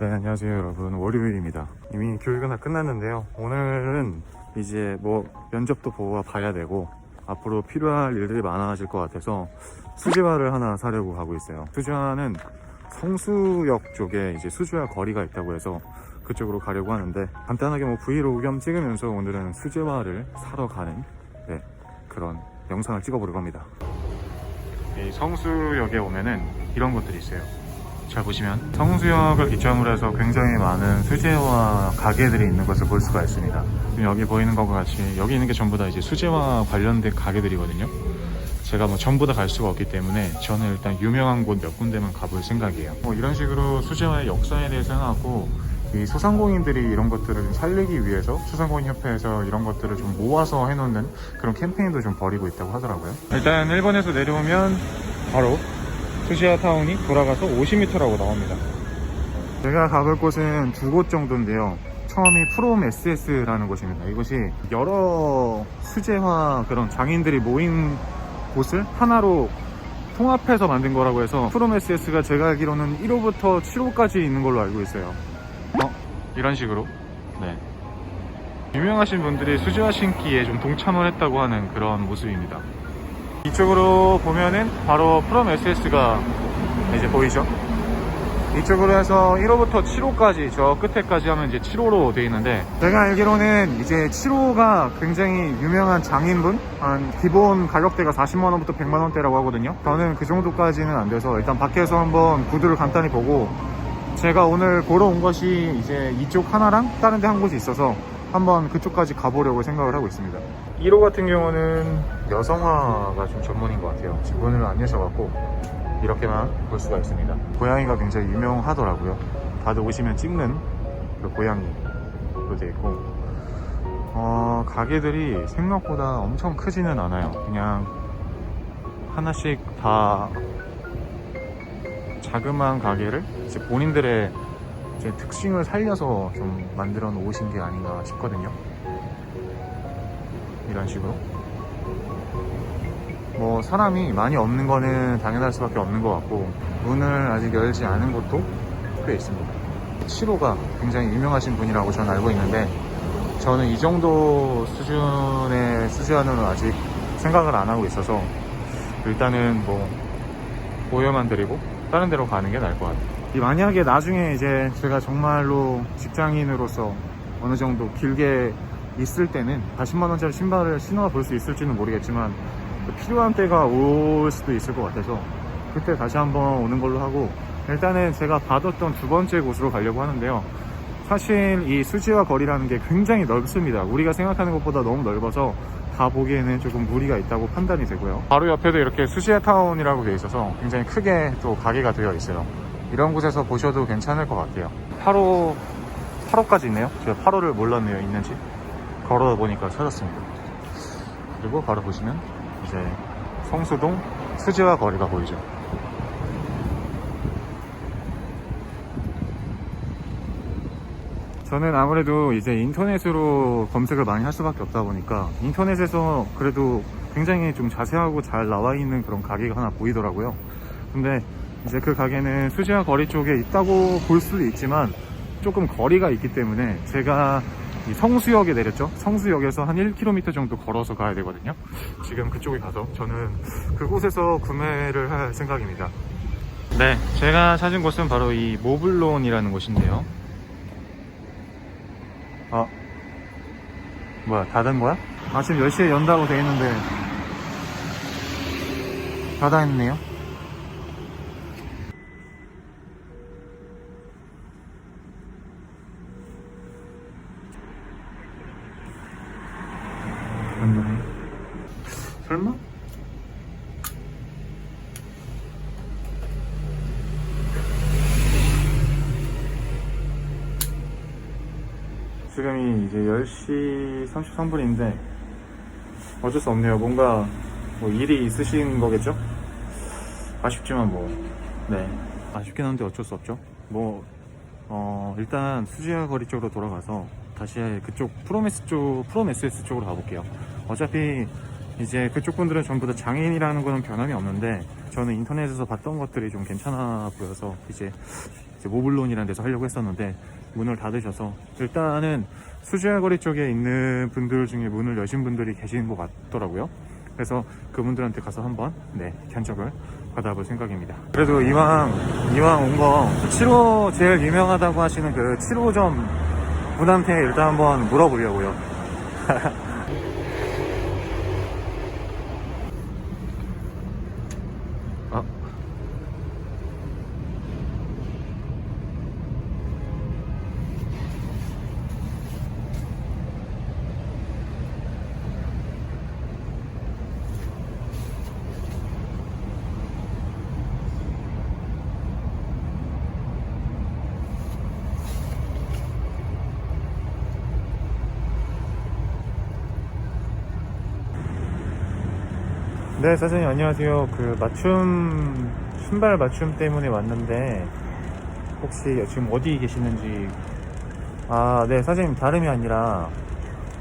네, 안녕하세요, 여러분. 월요일입니다. 이미 교육은 다 끝났는데요. 오늘은 이제 뭐 면접도 보고 봐야 되고 앞으로 필요할 일들이 많아질 것 같아서 수지화를 하나 사려고 하고 있어요. 수지화는 성수역 쪽에 이제 수지화 거리가 있다고 해서 그쪽으로 가려고 하는데 간단하게 뭐 브이로그 겸 찍으면서 오늘은 수지화를 사러 가는 네, 그런 영상을 찍어보려고 합니다. 이 성수역에 오면은 이런 것들이 있어요. 잘 보시면 성수역을 기점으로 해서 굉장히 많은 수제화 가게들이 있는 것을 볼 수가 있습니다. 여기 보이는 것과 같이 여기 있는 게 전부 다 이제 수제화 관련된 가게들이거든요. 제가 뭐 전부 다 갈 수가 없기 때문에 저는 일단 유명한 곳 몇 군데만 가볼 생각이에요. 뭐 이런 식으로 수제화의 역사에 대해서 해놨고 이 소상공인들이 이런 것들을 좀 살리기 위해서 소상공인 협회에서 이런 것들을 좀 모아서 해놓는 그런 캠페인도 좀 벌이고 있다고 하더라고요. 일단 일본에서 내려오면 바로 수시아 타운이 돌아가서 50m라고 나옵니다. 제가 가볼 곳은 두 곳 정도인데요. 처음이 프롬 SS라는 곳입니다. 이곳이 여러 수제화 그런 장인들이 모인 곳을 하나로 통합해서 만든 거라고 해서 프롬 SS가 제가 알기로는 1호부터 7호까지 있는 걸로 알고 있어요. 어? 이런 식으로? 네. 유명하신 분들이 수제화 신기에 좀 동참을 했다고 하는 그런 모습입니다. 이쪽으로 보면은 바로 프롬 SS가 이제 보이죠? 이쪽으로 해서 1호부터 7호까지 저 끝에까지 하면 이제 7호로 되어 있는데 제가 알기로는 이제 7호가 굉장히 유명한 장인분? 한 기본 가격대가 40만원부터 100만원대라고 하거든요. 저는 그 정도까지는 안 돼서 일단 밖에서 한번 구두를 간단히 보고 제가 오늘 보러 온 것이 이제 이쪽 하나랑 다른 데 한 곳이 있어서 한번 그쪽까지 가보려고 생각을 하고 있습니다 1호 같은 경우는 여성화가 좀 전문인 것 같아요. 문을 안 여셔갖고 이렇게만 볼 수가 있습니다. 고양이가 굉장히 유명하더라고요. 다들 오시면 찍는 그 고양이로 되어 있고. 어, 가게들이 생각보다 엄청 크지는 않아요. 그냥 하나씩 다 자그마한 가게를 이제 본인들의 이제 특징을 살려서 좀 만들어 놓으신 게 아닌가 싶거든요. 이런 식으로. 뭐 사람이 많이 없는 거는 당연할 수밖에 없는 것 같고 문을 아직 열지 않은 곳도 꽤 있습니다. 7호가 굉장히 유명하신 분이라고 저는 알고 있는데 저는 이 정도 수준의 수준으로 아직 생각을 안 하고 있어서 일단은 뭐 보여만 드리고 다른 데로 가는 게 나을 것 같아요. 이 만약에 나중에 이제 제가 정말로 직장인으로서 어느 정도 길게 있을 때는 40만원짜리 신발을 신어 볼 수 있을지는 모르겠지만 필요한 때가 올 수도 있을 것 같아서 그때 다시 한번 오는 걸로 하고 일단은 제가 받았던 두 번째 곳으로 가려고 하는데요. 사실 이 수지와 거리라는 게 굉장히 넓습니다. 우리가 생각하는 것보다 너무 넓어서 다 보기에는 조금 무리가 있다고 판단이 되고요. 바로 옆에도 이렇게 수지아 타운이라고 되어 있어서 굉장히 크게 또 가게가 되어 있어요. 이런 곳에서 보셔도 괜찮을 것 같아요. 8호, 8호까지 있네요. 제가 8호를 몰랐네요, 있는지. 걸어 보니까 찾았습니다. 그리고 바로 보시면 이제 성수동 수지와 거리가 보이죠. 저는 아무래도 이제 인터넷으로 검색을 많이 할 수밖에 없다 보니까 인터넷에서 그래도 굉장히 좀 자세하고 잘 나와 있는 그런 가게가 하나 보이더라고요. 근데 이제 그 가게는 수지와 거리 쪽에 있다고 볼 수도 있지만 조금 거리가 있기 때문에 제가 이 성수역에 내렸죠. 성수역에서 한 1km 정도 걸어서 가야 되거든요. 지금 그쪽에 가서 저는 그곳에서 구매를 할 생각입니다. 네, 제가 찾은 곳은 바로 이 모블론이라는 곳인데요. 아, 뭐야, 닫은 거야? 아침 10시에 연다고 돼 있는데, 닫아 있네요. 안녕해. 설마? 지금이 이제 10시 33분인데 어쩔 수 없네요. 뭔가 뭐 일이 있으신 거겠죠? 아쉽지만 뭐, 네. 아쉽긴 한데 어쩔 수 없죠. 뭐, 어, 일단 수지아 거리 쪽으로 돌아가서 다시 그쪽 프로메스 쪽, 프로메스스 쪽으로 가볼게요. 어차피 이제 그쪽 분들은 전부 다 장애인이라는 거는 변함이 없는데 저는 인터넷에서 봤던 것들이 좀 괜찮아 보여서 이제 이제 모블론이라는 데서 하려고 했었는데 문을 닫으셔서 일단은 수지아거리 쪽에 있는 분들 중에 문을 여신 분들이 계시는 것 같더라고요. 그래서 그분들한테 가서 한번 네 견적을 받아볼 생각입니다. 그래도 이왕 이왕 온 거 7호 제일 유명하다고 하시는 그 7호점 분한테 일단 한번 물어보려고요. 네, 사장님 안녕하세요. 그 맞춤 신발 맞춤 때문에 왔는데 혹시 지금 어디 계시는지 아, 네, 사장님 다름이 아니라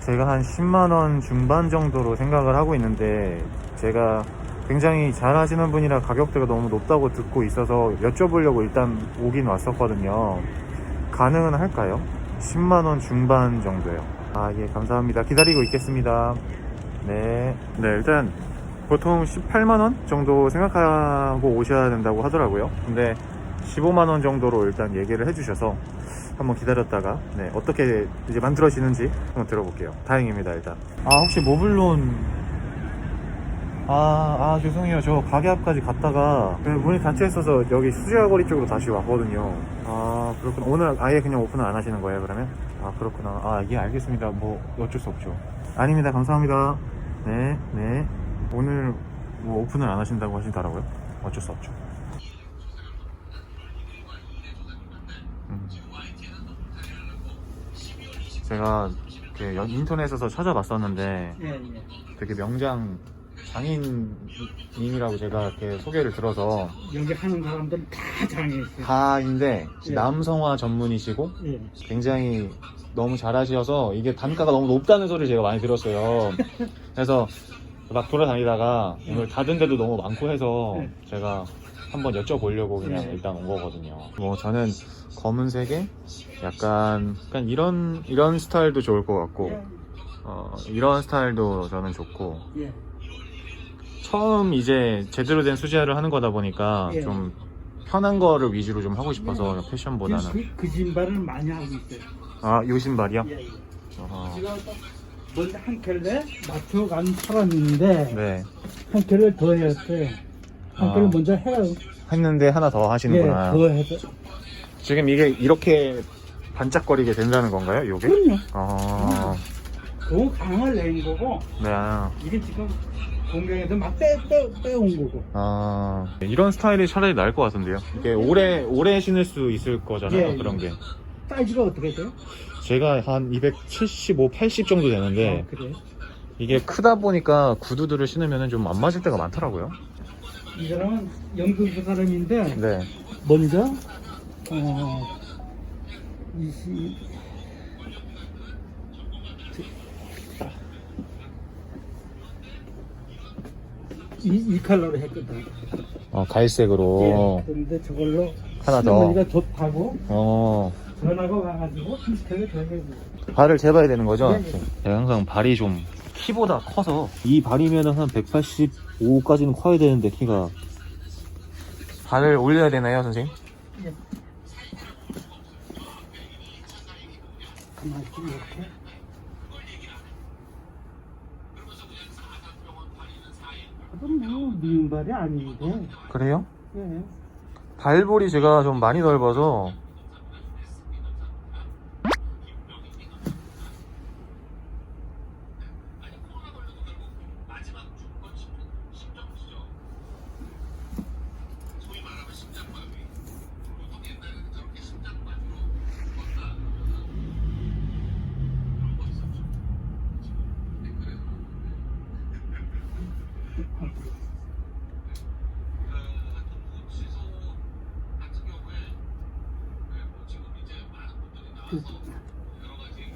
제가 한 10만 원 중반 정도로 생각을 하고 있는데 제가 굉장히 잘 하시는 분이라 가격대가 너무 높다고 듣고 있어서 여쭤보려고 일단 오긴 왔었거든요. 가능은 할까요? 10만 원 중반 정도요. 아, 예, 감사합니다. 기다리고 있겠습니다. 네. 네, 일단 보통 18만원 정도 생각하고 오셔야 된다고 하더라고요. 근데 15만원 정도로 일단 얘기를 해주셔서 한번 기다렸다가 네, 어떻게 이제 만들어지는지 한번 들어볼게요. 다행입니다, 일단. 아, 혹시 모블론. 아, 아, 죄송해요. 저 가게 앞까지 갔다가 그 문이 닫혀 있어서 여기 수지아거리 쪽으로 다시 왔거든요. 아, 그렇구나. 오늘 아예 그냥 오픈을 안 하시는 거예요, 그러면? 아, 그렇구나. 아, 예, 알겠습니다. 뭐, 어쩔 수 없죠. 아닙니다. 감사합니다. 네, 네. 오늘 뭐 오픈을 안 하신다고 하시더라고요. 어쩔 수 없죠. 음. 제가 그 연- 인터넷에서 찾아봤었는데 예, 예. 되게 명장 장인님이라고 제가 이렇게 소개를 들어서 여기 하는 사람들은 다 장애있어요. 다인데 예. 남성화 전문이시고 예. 굉장히 너무 잘하셔서 이게 단가가 너무 높다는 소리를 제가 많이 들었어요. 그래서 막 돌아다니다가 오늘 닫은 데도 너무 많고 해서 네. 제가 한번 여쭤보려고 그냥 네. 일단 온 거거든요. 뭐 저는 검은색에 약간, 약간 이런 이런 스타일도 좋을 것 같고 예. 어, 이런 스타일도 저는 좋고 예. 처음 이제 제대로 된 수지화를 하는 거다 보니까 예. 좀 편한 거를 위주로 좀 하고 싶어서 그, 패션보다는 그, 그 신발을 많이 하고 있어요. 아요 신발이요? 예, 예. 어, 제가 먼저 한 켤레 맞춰간 사람인데 네 한 켤레 더 했어요. 한 아. 켤레 먼저 해요. 했는데 하나 더 예, 하시는구나. 더 해서. 지금 이게 이렇게 반짝거리게 된다는 건가요? 요게? 그럼요. 아, 그 강을 낸 거고 네. 이게 지금 공장에서 막 빼, 빼, 빼온 거고. 아, 이런 스타일이 차라리 나을 것 같은데요. 이게 오래, 오래 신을 수 있을 거잖아요. 예, 그런 예. 게. 사이즈가 어떻게 돼요? 제가 한 275, 80 정도 되는데, 아, 그래. 이게 크다 보니까 구두들을 신으면 좀 안 맞을 때가 많더라고요. 이 사람은 영등포 사람인데 네. 먼저 어 20, 이, 이 컬러로 했거든. 어, 갈색으로. 예. 그런데 저걸로 하나 더. 신어보니까 좋다고 어, 전화가 와가지고 비슷하게 되고. 발을 재봐야 되는 거죠? 네, 네. 제가 항상 발이 좀 키보다 커서 이 발이면 한 185까지는 커야 되는데 키가 발을 올려야 되나요 선생님? 예. 가만히 좀 이렇게. 그건 뭐 미운 발이 아닌데. 그래요? 예. 발볼이 제가 좀 많이 넓어서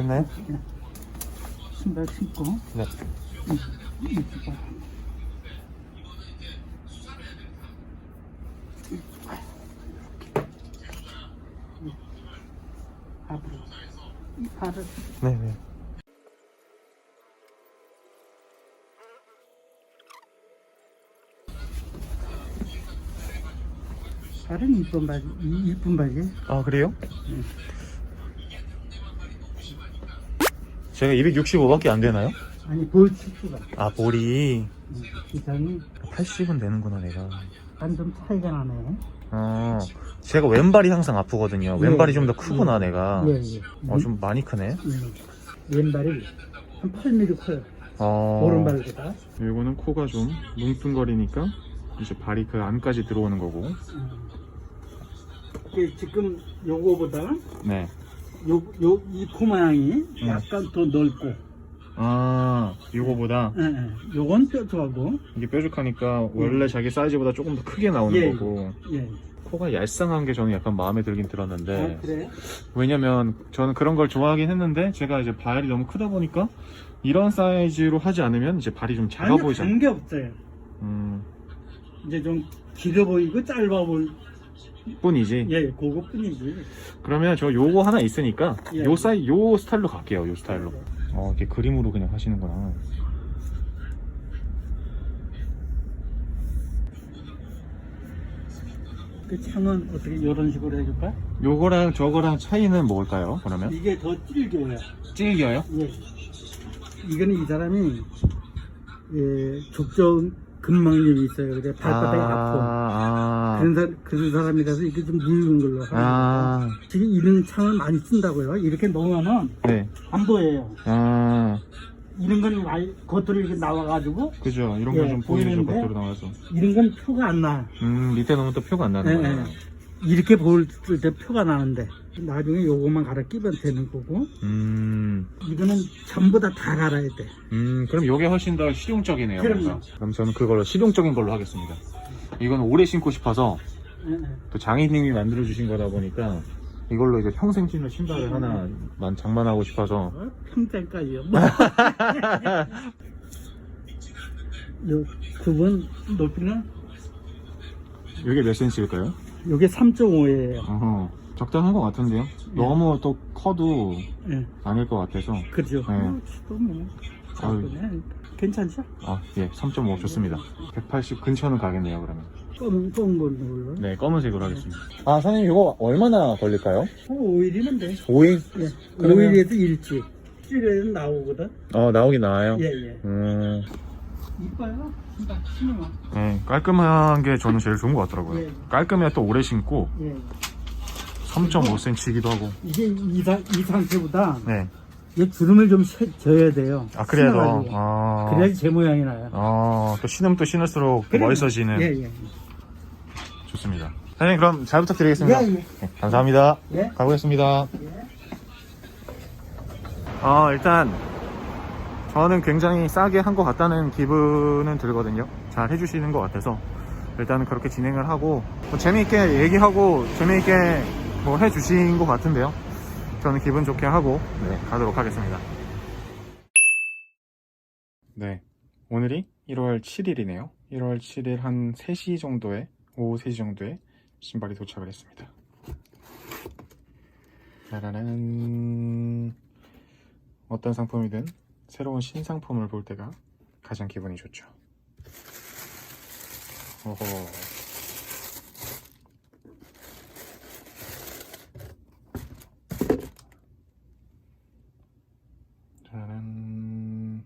됐나요? 신발 신고. 네. 이쁘다. 앞으로. 이 발을 네 네. 발은 이쁜 이- 이쁜 바지. 아 그래요? 제가 265밖에 안 되나요? 아니 볼 치수가 아 볼이 기장이 80은 되는구나 내가. 한좀 차이가 나네. 어 제가 왼발이 항상 아프거든요. 왼발이 예. 좀더 크구나 내가. 예, 예. 어 좀 많이 크네. 예. 왼발이 한 8mm 커요. 어. 오른발보다. 요거는 코가 좀 뭉뚱거리니까 이제 발이 그 안까지 들어오는 거고. 음. 이게 지금 요거보다 네. 요, 요, 이코 모양이 음. 약간 더 넓고, 아 요거보다 예, 예. 요건 뾰족하고, 이게 뾰족하니까 원래 자기 사이즈보다 조금 더 크게 나오는 예. 거고. 예. 코가 얄쌍한 게 저는 약간 마음에 들긴 들었는데 아, 그래요? 왜냐면 저는 그런 걸 좋아하긴 했는데 제가 이제 발이 너무 크다 보니까 이런 사이즈로 하지 않으면 이제 발이 좀 작아 보이잖아요. 관계 없어요. 음, 이제 좀 길어 보이고 짧아 보이, 뿐이지. 예, 그거뿐이지. 그러면 저 요거 하나 있으니까 예. 요 사이 요 스타일로 갈게요. 요 스타일로. 어, 이렇게 그림으로 그냥 하시는구나. 그 창은 어떻게 이런 식으로 해줄까? 요거랑 저거랑 차이는 뭘까요? 그러면 이게 더 질겨요. 찔겨요? 예. 이거는 이 사람이 예, 족저 근막염이 있어요. 그래 발바닥이 아, 파 아, 그런, 사, 그런 사람이라서 이게 좀 묽은 걸로 아. 지금 이런 창을 많이 쓴다고요. 이렇게 놓으면은 네. 안 보여요. 아, 이런 건 많이 겉으로 이렇게 나와가지고 그죠. 이런 거 예, 좀 보이죠. 보이는데? 겉으로 나와서. 이런 건 표가 안 나. 음, 밑에 놓으면 또 표가 안 예, 나는 거예요. 예. 이렇게 볼때 표가 나는데 나중에 요것만 갈아 끼면 되는 거고 음, 이거는 전부 다 다 갈아야 돼. 음, 그럼 요게 훨씬 더 실용적이네요. 그럼요. 뭔가. 그럼 저는 그걸로 실용적인 걸로 하겠습니다. 이건 오래 신고 싶어서 예, 예. 또 장인님이 만들어 주신 거다 보니까 이걸로 이제 평생 신을 신발을 하나 만 장만하고 싶어서 어? 평생까지요. 뭐. 요 구분 높이는 이게 몇 cm일까요? 요게 3.5예요. 어허, 적당한 것 같은데요? 너무 또 커도 예, 아닐 것 같아서 그죠. 네. 어, 또 뭐. 아유. 괜찮죠? 아, 예, 3.5 좋습니다 180 근처는 가겠네요 그러면 검은 검은 걸로. 네 검은색으로 하겠습니다 아 사장님 이거 얼마나 걸릴까요? 한 5일이면 돼. 5일? 예. 그러면- 5일에도 일찍. 일요일에 나오거든. 어 나오긴 나와요 예, 예. 음, 이뻐요. 신발 신으면. 네, 깔끔한 게 저는 제일 좋은 것 같더라고요 예. 깔끔해야 또 오래 신고 예. 3.5cm이기도 하고 이게 이, 사, 이 상태보다 네. 이 주름을 좀 셔- 져야 돼요. 아 그래도 신어가지고. 아, 그래야지 제 모양이 나요. 아, 또 신으면 또 신을수록 또. 멋있어지는 예, 예. 좋습니다 사장님 그럼 잘 부탁드리겠습니다 예, 예. 네, 감사합니다 예. 가보겠습니다 예. 아 일단 저는 굉장히 싸게 한 것 같다는 기분은 들거든요 잘 해주시는 것 같아서 일단은 그렇게 진행을 하고 뭐 재미있게 얘기하고 재미있게 뭐 해주신 것 같은데요. 저는 기분 좋게 하고 네, 가도록 하겠습니다. 네. 오늘이 1월 7일이네요. 1월 7일 한 3시 정도에 오후 3시 정도에 신발이 도착을 했습니다. 짜라란. 어떤 상품이든 새로운 신상품을 볼 때가 가장 기분이 좋죠. 오호. 짜란.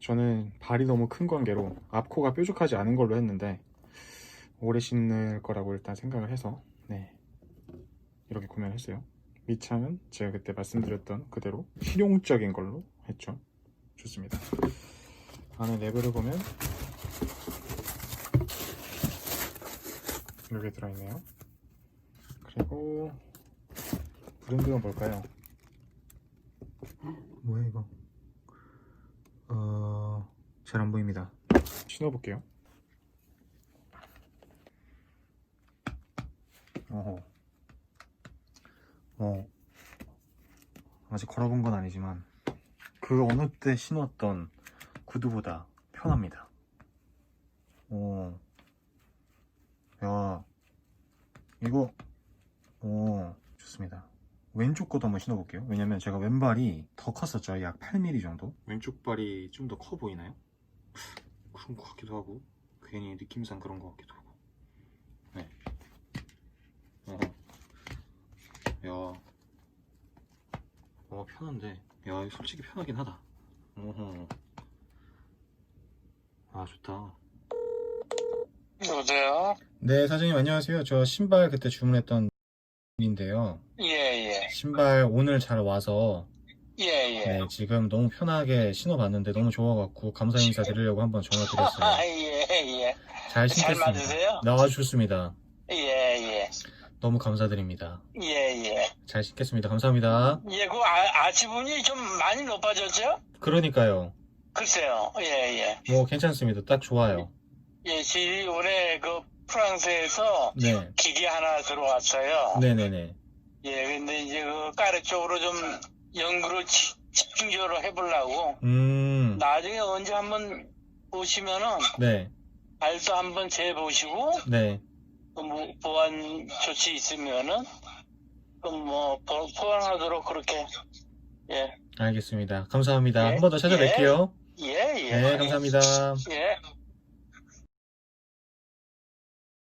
저는 발이 너무 큰 관계로 앞코가 뾰족하지 않은 걸로 했는데 오래 신을 거라고 일단 생각을 해서 네 이렇게 구매를 했어요. 밑창은 제가 그때 말씀드렸던 그대로 실용적인 걸로 했죠. 좋습니다. 안에 내부를 보면 이렇게 들어있네요. 그리고 브랜드가 뭘까요? 뭐야 이거? 어... 잘 안 보입니다. 신어볼게요. 어허. 어, 아직 걸어본 건 아니지만 그 어느 때 신었던 구두보다 편합니다. 오, 야, 이거 오, 좋습니다. 왼쪽 것도 한번 신어볼게요. 왜냐면 제가 왼발이 더 컸었죠. 약 8mm 정도. 왼쪽 발이 좀 더 커 보이나요? 그런 것 같기도 하고, 괜히 느낌상 그런 것 같기도 하고. 네. 어허. 야. 어, 편한데. 야, 이거 솔직히 편하긴 하다. 어허. 아, 좋다. 여보세요? 네, 사장님 안녕하세요. 저 신발 그때 주문했던 인데요. 예, 예. 신발 오늘 잘 와서 예, 예. 네, 지금 너무 편하게 신어봤는데 너무 좋아갖고 감사 인사 드리려고 한번 아, 전화드렸어요. 예, 예. 잘잘 신겠습니다. 맞으세요? 네, 아주 좋습니다. 예, 예. 너무 감사드립니다. 예, 예. 잘 신겠습니다. 감사합니다. 예, 그 아, 아치분이 좀 많이 높아졌죠? 그러니까요. 글쎄요. 예, 예. 뭐 괜찮습니다. 딱 좋아요. 예, 지 이번에 그 프랑스에서 네. 기계 하나 들어왔어요. 네네네. 예, 근데 이제 그 까르 쪽으로 좀 연구를 지- 집중적으로 해보려고 음, 나중에 언제 한번 오시면은 네. 발도 한번 재보시고 네. 그 뭐 보안 조치 있으면은 그뭐 보완하도록 그렇게 예 알겠습니다. 감사합니다. 예, 한 번 더 찾아뵐게요. 예, 예. 네, 감사합니다. 예.